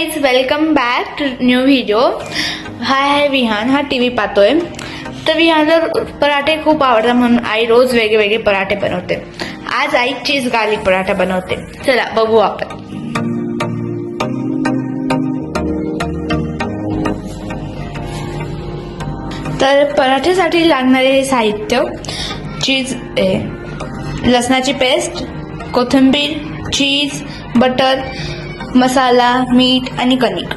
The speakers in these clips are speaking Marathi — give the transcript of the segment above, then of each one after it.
Guys welcome back to new video hi hi Vihaan हा टी व्ही पाहतोय. तर विहानला पराठे खूप आवडतात म्हणून आई रोज वेगवेगळे पराठे बनवते. आज आई चीज गार्लिक पराठा बनवते. चला बघू आपण. तर पराठ्यासाठी लागणारे साहित्य चीज लसणाची पेस्ट कोथिंबीर चीज बटर मसाला मीठ आणि कणिक.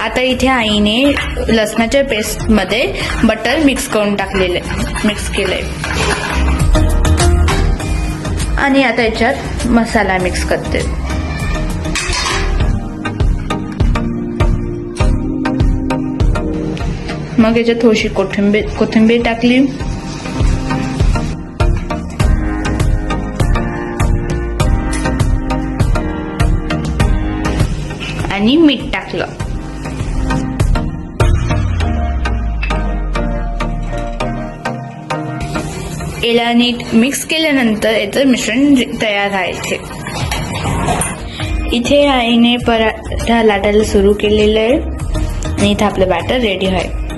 आता इथे आईने लसणाच्या पेस्टमध्ये बटर मिक्स करून टाकलेले मिक्स केलंय. आणि आता याच्यात मसाला मिक्स करते. मग याच्यात थोडीशी कोथिंबीर कोथिंबीर टाकली. आणि मीठ टाकलं. याला नीट मिक्स केल्यानंतर याचं मिश्रण तयार आहे इथे. इथे आईने पराठा लाटायला सुरू केलेलं आहे. आणि इथे आपलं बॅटर रेडी आहे.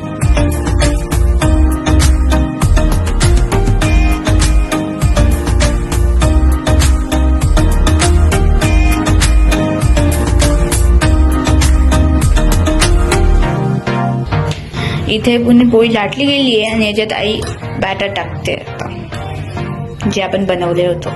इथे पुन्हा पोळी लाटली गेली आहे आणि याच्यात आई बॅटर टाकते आता जे आपण बनवले होतो.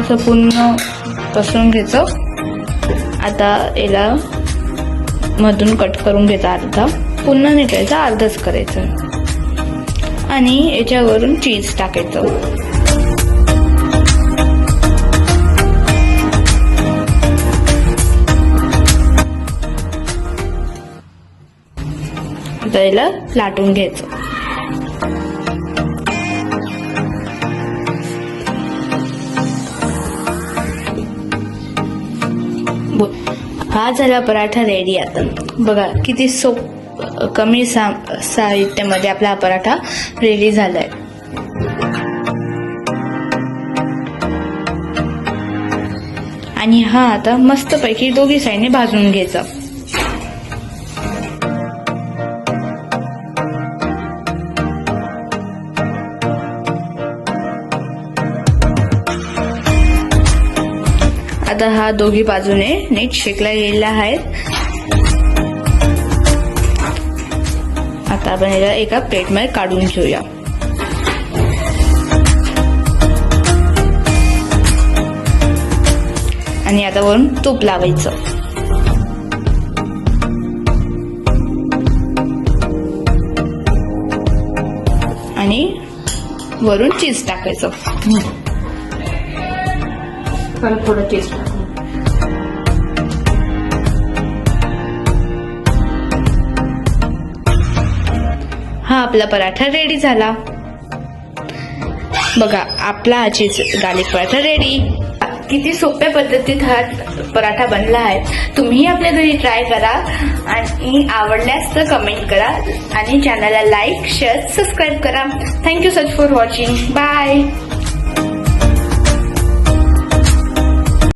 असं पूर्ण पसरून घ्यायचं. आता याला मधून कट करून घ्यायचा अर्धा. पुन्हा नाही अर्धच करायचं. आणि याच्यावरून चीज टाकायचं. आता याला लाटून घ्यायचं. हा झाला पराठा रेडी आता. बघा किती सोप कमी सा साहित्यामध्ये आपला हा पराठा रेडी झालाय. आणि हा आता मस्तपैकी दोघी साईडने भाजून घ्यायचा. आता हा दोघी बाजूने नीट शेकला गेलेला आहे आता आपण याला एका प्लेटमध्ये काढून घेऊया. आणि आता वरून तूप लावायचं. आणि वरून चीज टाकायचं. परत थोडं टेस्ट हा आपला पराठा रेडी झाला. बघा आपला आजीच चीज गार्लिक पराठा रेडी किती सोप्या पद्धतीत हा पराठा बनला आहे. तुम्ही आपल्या घरी ट्राय करा आणि आवडल्यास तर कमेंट करा आणि चॅनलला लाईक शेअर सबस्क्राईब करा. Thank you such for watching bye